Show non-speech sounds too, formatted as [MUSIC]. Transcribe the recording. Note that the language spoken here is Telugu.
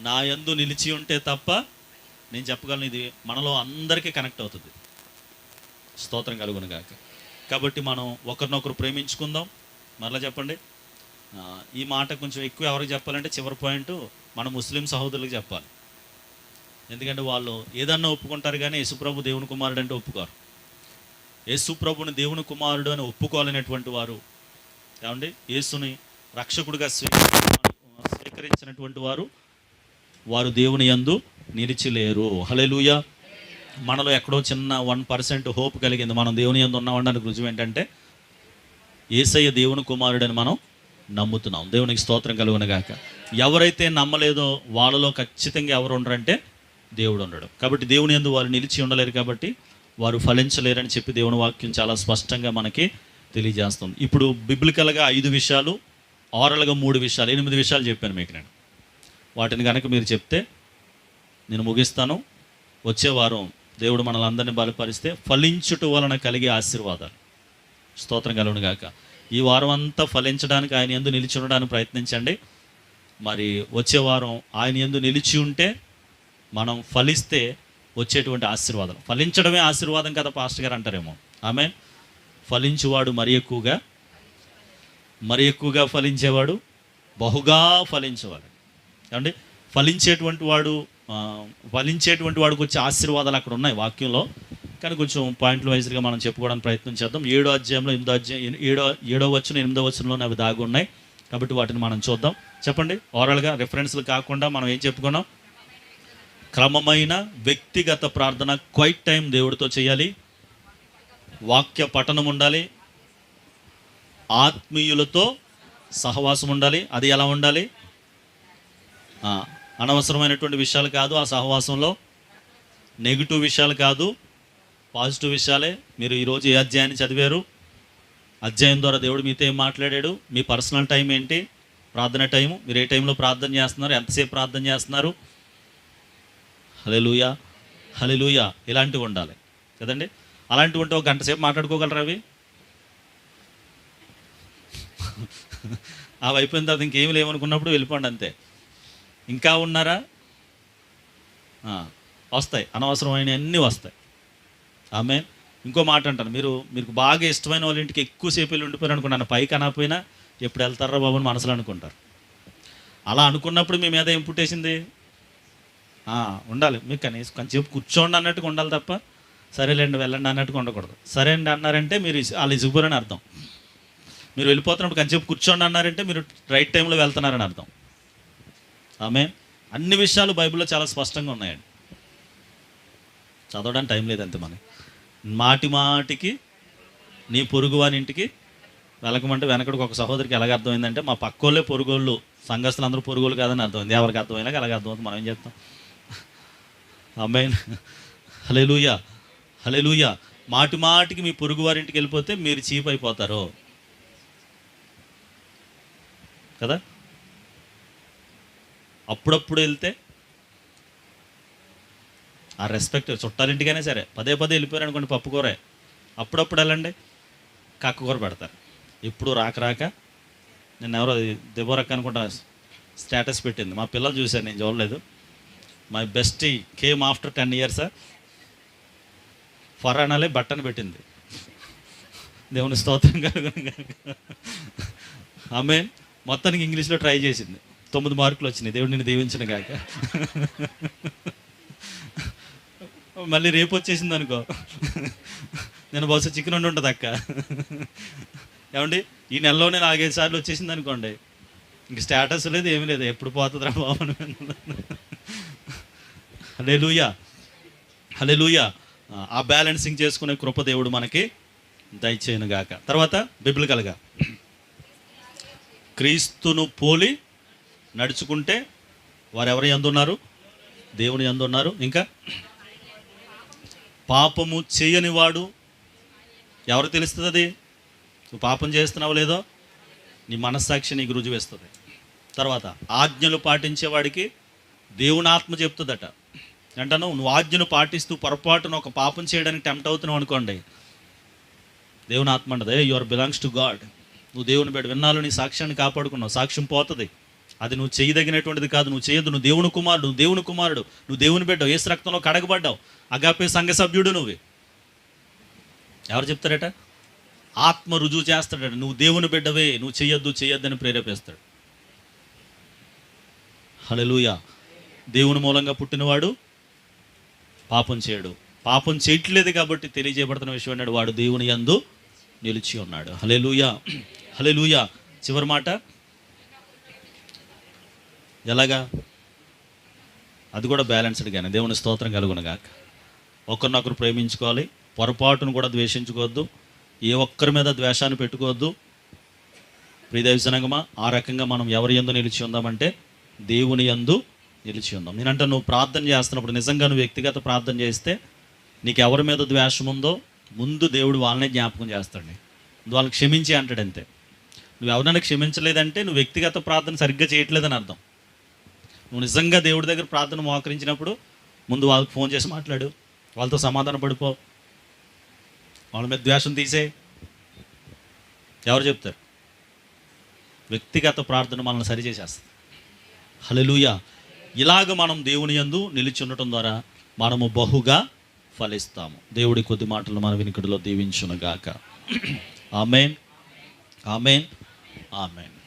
నా యందు నిలిచి ఉంటే తప్ప నేను చెప్పగలను ఇది మనలో అందరికీ కనెక్ట్ అవుతుంది. స్తోత్రం కలుగును గాక. కాబట్టి మనం ఒకరినొకరు ప్రేమించుకుందాం. మరలా చెప్పండి. ఈ మాట కొంచెం ఎక్కువ ఎవరికి చెప్పాలంటే చివరి పాయింట్ మన ముస్లిం సహోదరులకు చెప్పాలి. ఎందుకంటే వాళ్ళు ఏదన్నా ఒప్పుకుంటారు కానీ యేసుప్రభు దేవుని కుమారుడు అంటే ఒప్పుకోరు. యేసుప్రభుని దేవుని కుమారుడు అని ఒప్పుకోవాలనేటువంటి వారు ఏమండి? యేసుని రక్షకుడిగా స్వీకరించినటువంటి వారు వారు దేవుని యందు నిలిచిలేరు. హలెలుయ మనలో ఎక్కడో చిన్న వన్ పర్సెంట్ హోప్ కలిగింది. మనం దేవుని యందు ఉన్నామనడానికి రుజువు ఏంటంటే ఏసయ్య దేవుని కుమారుడని మనం నమ్ముతున్నాం. దేవునికి స్తోత్రం కలుగునగాక ఎవరైతే నమ్మలేదో వాళ్ళలో ఖచ్చితంగా ఎవరు ఉండరంటే దేవుడు ఉండడు. కాబట్టి దేవుని యందు వారు నిలిచి ఉండలేరు కాబట్టి వారు ఫలించలేరని చెప్పి దేవుని వాక్యం చాలా స్పష్టంగా మనకి తెలియజేస్తుంది. ఇప్పుడు బిబ్లికల్గా ఐదు విషయాలు ఆరల్గా మూడు విషయాలు ఎనిమిది విషయాలు చెప్పాను మీకు నేను. వాటిని కనుక మీరు చెప్తే నేను ముగిస్తాను. వచ్చే వారం దేవుడు మనల్ని అందరినీ బలపరిస్తే ఫలించుట వలన కలిగే ఆశీర్వాదాలు. స్తోత్రం కలుగును గాక. ఈ వారం అంతా ఫలించడానికి ఆయన ఎందు నిలిచి ఉండడానికి ప్రయత్నించండి. మరి వచ్చే వారం ఆయన ఎందు నిలిచి ఉంటే మనం ఫలిస్తే వచ్చేటువంటి ఆశీర్వాదం. ఫలించడమే ఆశీర్వాదం కదా పాస్టర్ గారు అంటారేమో. ఆమె ఫలించువాడు మరి ఎక్కువగా మరి ఎక్కువగా ఫలించేవాడు బహుగా ఫలించేవాడు. ఏమండి? ఫలించేటువంటి వాడు ఫలించేటువంటి వాడికి వచ్చే ఆశీర్వాదాలు అక్కడ ఉన్నాయి వాక్యంలో. కానీ కొంచెం పాయింట్ల వైజ్గా మనం చెప్పుకోవడానికి ప్రయత్నం చేద్దాం. ఏడో అధ్యాయంలో ఎనిమిదో అధ్యాయం ఏడో ఏడో వచ్చిన ఎనిమిదో వచనంలో అవి దాగి ఉన్నాయి. కాబట్టి వాటిని మనం చూద్దాం. చెప్పండి. ఓవరాల్గా రెఫరెన్స్లు కాకుండా మనం ఏం చెప్పుకున్నాం? క్రమమైన వ్యక్తిగత ప్రార్థన క్వైట్ టైం దేవుడితో చేయాలి. వాక్య పఠనం ఉండాలి. ఆత్మీయులతో సహవాసం ఉండాలి. అది ఎలా ఉండాలి? అనవసరమైనటువంటి విషయాలు కాదు ఆ సహవాసంలో. నెగిటివ్ విషయాలు కాదు. పాజిటివ్ విషయాలే. మీరు ఈరోజు ఏ అధ్యాయాన్ని చదివారు? అధ్యాయం ద్వారా దేవుడు మీతో ఏం మాట్లాడాడు? మీ పర్సనల్ టైం ఏంటి? ప్రార్థన టైము? మీరు ఏ టైంలో ప్రార్థన చేస్తున్నారు? ఎంతసేపు ప్రార్థన చేస్తున్నారు? హలెలుయా హలెలుయా ఇలాంటివి ఉండాలి. కదండి? అలాంటివి ఉంటే ఒక గంట సేపు మాట్లాడుకోగలరా అవి? అవి అయిపోయిన తర్వాత ఇంకేమి లేవనుకున్నప్పుడు వెళ్ళిపోండి అంతే. ఇంకా ఉన్నారా? వస్తాయి. అనవసరమైన అన్నీ వస్తాయి. ఆమె ఇంకో మాట అంటాను. మీరు మీకు బాగా ఇష్టమైన వాళ్ళ ఇంటికి ఎక్కువసేపు వెళ్ళి ఉండిపోయారు అనుకున్నాను పైకి అనకపోయినా ఎప్పుడు వెళ్తారా బాబు అని మనసులో అనుకుంటారు. అలా అనుకున్నప్పుడు మీ మీద ఏం పుట్టేసింది? ఉండాలి. మీకు కనీసం కొంచెంసేపు కూర్చోండి అన్నట్టుగా ఉండాలి తప్ప సరేలేండి వెళ్ళండి అన్నట్టుగా ఉండకూడదు. సరే అండి అన్నారంటే మీరు వాళ్ళు ఇసుగుపోరని అర్థం. మీరు వెళ్ళిపోతున్నప్పుడు కొంచెంసేపు కూర్చోండి అన్నారంటే మీరు రైట్ టైంలో వెళ్తున్నారని అర్థం. ఆమె అన్ని విషయాలు బైబిల్లో చాలా స్పష్టంగా ఉన్నాయండి. చదవడానికి టైం లేదు అంతే మనకి మాటి మాటికి నీ పొరుగు వాని ఇంటికి వెళ్ళకమంటే వెనకడికి ఒక సహోదరికి ఎలాగ అర్థమైందంటే మా పక్కోళ్ళే పొరుగోళ్ళు సంఘస్థులు అందరూ పొరుగోళ్ళు కాదని అర్థమైంది. ఎవరికి అర్థమైనా అలాగ అర్థమవుతుంది మనం ఏం చేస్తాం? అమ్మాయి హలే హలెలుయా మాటి మాటికి మీ పొరుగు వారింటికి వెళ్ళిపోతే మీరు చీప్ అయిపోతారు. కదా? అప్పుడప్పుడు వెళ్తే ఆ రెస్పెక్ట్ చుట్టాలింటికైనా సరే పదే పదే వెళ్ళిపోయారు అనుకోండి అప్పుడప్పుడు వెళ్ళండి కక్క కూర పెడతారు. ఇప్పుడు రాక రాక నేను ఎవరో దెబ్బరక్క అనుకుంటా స్టేటస్ పెట్టింది. మా పిల్లలు చూశాను నేను చూడలేదు. My best came after ten years ఫరానాలే బట్టను పెట్టింది. దేవుని స్తోత్రం కలుగును. ఆమె మొత్తానికి ఇంగ్లీష్లో ట్రై చేసింది. తొమ్మిది మార్కులు వచ్చినాయి. దేవుడు నిన్ను దీవించిన కాక మళ్ళీ రేపు వచ్చేసింది అనుకో. నేను బహుశా చికెన్ వండి ఉంటుంది అక్క. ఏమండి? ఈ నెలలోనే నాలుగైదు సార్లు వచ్చేసింది అనుకోండి. ఇంక స్టేటస్ లేదు ఏమీ లేదు. ఎప్పుడు పోతుందిరా బాబు హలే లూయా హలే లూయా ఆ బ్యాలెన్సింగ్ చేసుకునే కృప దేవుడు మనకి దయచేయను గాక. తర్వాత బిబ్లికల్గా క్రీస్తును పోలి నడుచుకుంటే వారు ఎవరు ఎందున్నారు? దేవుని ఎందున్నారు? ఇంకా? పాపము చేయని వాడు ఎవరు తెలుస్తుంది? అది నువ్వు పాపం చేస్తున్నావు లేదో? నీ మనస్సాక్షి నీకు రుజువేస్తుంది తర్వాత ఆజ్ఞలు పాటించేవాడికి దేవుని ఆత్మ చెప్తుందట. అంటాను నువ్వు ఆజ్ఞను పాటిస్తూ పొరపాటున ఒక పాపం చేయడానికి టెంప్ట్ అవుతున్నావు అనుకోండి దేవుని ఆత్మ అంటది you are belongs to God నువ్వు దేవుని బిడ్డ విన్నాలు నీ సాక్ష్యాన్ని కాపాడుకున్నావు సాక్ష్యం పోతుంది. అది నువ్వు చేయదగినటువంటిది కాదు. నువ్వు చేయొద్దు. నువ్వు దేవుని కుమారుడు. నువ్వు దేవుని కుమారుడు. నువ్వు దేవుని బిడ్డవు. ఏసు రక్తంలో కడగబడ్డావు. అగాపే సంఘ సభ్యుడు నువ్వు. ఎవరు చెప్తారట? ఆత్మ రుజువు చేస్తాడట. నువ్వు దేవుని బిడ్డవే. నువ్వు చెయ్యొద్దు చెయ్యొద్దని ప్రేరేపిస్తాడు. హల్లెలూయా. దేవుని మూలంగా పుట్టినవాడు పాపం చేయడు. పాపం చేయట్లేదు కాబట్టి తెలియజేయబడుతున్న విషయం అన్నాడు వాడు దేవుని యందు నిలిచి ఉన్నాడు. హలే లూయ హలే లూయ చివరి మాట. ఎలాగా? అది కూడా బ్యాలెన్స్డ్గానే దేవుని స్తోత్రం కలుగునగాక. ఒకరినొకరు ప్రేమించుకోవాలి. పొరపాటును కూడా ద్వేషించుకోవద్దు. ఏ ఒక్కరి మీద ద్వేషాన్ని పెట్టుకోవద్దు. ప్రియదైవజనంగమా ఆ రకంగా మనం ఎవరి ఎందు నిలిచి ఉందామంటే దేవుని యందు నిలిచి ఉందాం. నేనంటే నువ్వు ప్రార్థన చేస్తున్నప్పుడు నిజంగా నువ్వు వ్యక్తిగత ప్రార్థన చేస్తే నీకు ఎవరి మీద ద్వేషం ఉందో ముందు దేవుడు వాళ్ళనే జ్ఞాపకం చేస్తాడు నువ్వు వాళ్ళని క్షమించి అంటాడు అంతే నువ్వు ఎవరైనా క్షమించలేదంటే నువ్వు వ్యక్తిగత ప్రార్థన సరిగ్గా చేయట్లేదని అర్థం. నువ్వు నిజంగా దేవుడి దగ్గర ప్రార్థన మోకరించినప్పుడు ముందు వాళ్ళకి ఫోన్ చేసి మాట్లాడు. వాళ్ళతో సమాధాన పడిపో వాళ్ళ మీద ద్వేషం తీసే. ఎవరు చెప్తారు? వ్యక్తిగత ప్రార్థన మనల్ని సరిచేసేస్తుంది హలలుయ ఇలాగ మనం దేవుని యందు నిలిచి ఉండటం ద్వారా మనము బహుగా ఫలిస్తాము. దేవుడి కొద్ది మాటలు మన వినికిడిలో దీవించునుగాక. [CLEARS THROAT] ఆమెన్. ఆమెన్. ఆమెన్.